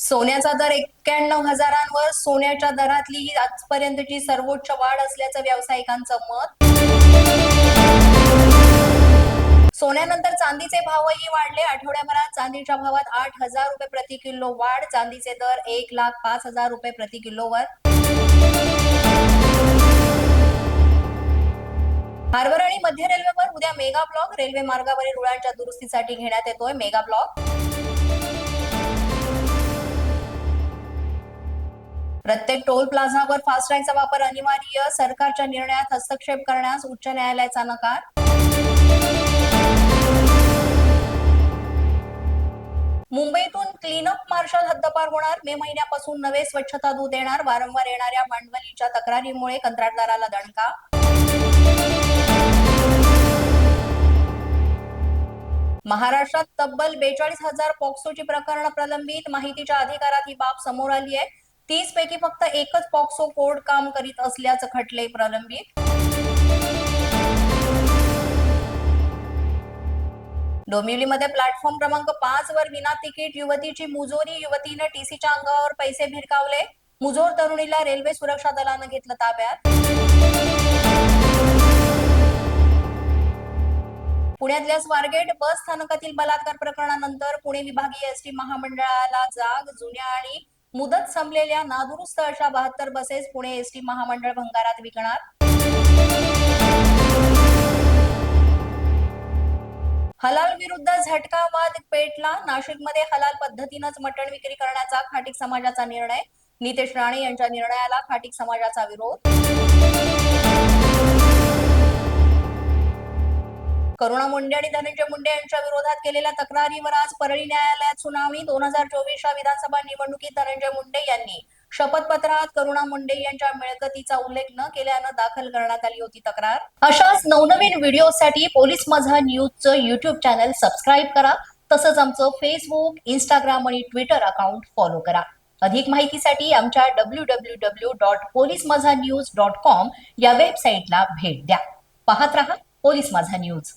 सोन्याचा दर एक्क्याण्णव हजारांवर सोन्याच्या दरातली ही आजपर्यंतची सर्वोच्च वाढ असल्याचं व्यावसायिकांचं मत. सोन्यानंतर चांदीचे भावही वाढले. आठवड्याभरात चांदीच्या भावात आठ हजार रुपये प्रति किलो वाढ. चांदीचे दर एक लाख पाच हजार रुपये प्रति किलोवर. हार्बर आणि मध्य रेल्वेवर उद्या मेगा ब्लॉक रेल्वे मार्गावरील रुळांच्या दुरुस्तीसाठी घेण्यात येतोय मेगा ब्लॉक प्रत्येक टोल प्लाझावर फास्टॅगचा वापर अनिवार्य. सरकारच्या निर्णयात हस्तक्षेप करण्यास उच्च न्यायालयाचा नकार. मुंबईतून क्लीनअप मार्शल हद्दपार होणार. मे महिन्यापासून नवे स्वच्छता दूत येणार वारंवार येणाऱ्या भांडवलीच्या तक्रारीमुळे कंत्राटदाराला दणका. महाराष्ट्रात तब्बल बेचाळीस हजार पॉक्सोची प्रकरण प्रलंबित. माहितीच्या अधिकारात ही बाब समोर आली आहे तीस पैकी फक्त एकच पॉक्सो कोड काम करीत असल्याचं खटले प्रलंबित. डोंबिवलीमध्ये प्लॅटफॉर्म क्रमांक पाच वर विना तिकीट युवतीची मुजोरी युवतीने टीसीच्या अंगावर पैसे भिरकावले मुजोर तरुणीला रेल्वे सुरक्षा दलानं घेतलं ताब्यात. पुण्यातल्या स्वारगेट बस स्थानकातील बलात्कार प्रकरणानंतर पुणे विभागीय एसटी महामंडळाला जाग जुन्या आणि मुदत संपलेल्या नादुरुस्त अशा बहात्तर बसेस पुणे एसटी महामंडळ भंगारात विकणार? हलाल विरुद्ध झटका वाद पेटला. नाशिकमध्ये हलाल पद्धतीनंच मटण विक्री करण्याचा खाटीक समाजाचा निर्णय. नितेश राणे यांच्या निर्णयाला खाटीक समाजाचा विरोध. करुणा मुंडे आणि धनंजय मुंडे यांच्या विरोधात केलेल्या तक्रारीवर आज परळी न्यायालयात सुनावणी. दोन हजार चोवीसच्या विधानसभा निवडणुकीत धनंजय मुंडे यांनी शपथपत्रात करुणा मुंडे यांच्या मिळकतीचा उल्लेख न केल्यानं दाखल करण्यात आली होती तक्रार. अशाच नवनवीन व्हिडिओसाठी पोलीस माझा न्यूजचं युट्यूब चॅनल सबस्क्राईब करा. तसंच आमचं फेसबुक इंस्टाग्राम आणि ट्विटर अकाउंट फॉलो करा. अधिक माहितीसाठी आमच्या W W W dot police Majha news dot com या वेबसाईटला भेट द्या. पाहत रहा पोलीस माझा न्यूज.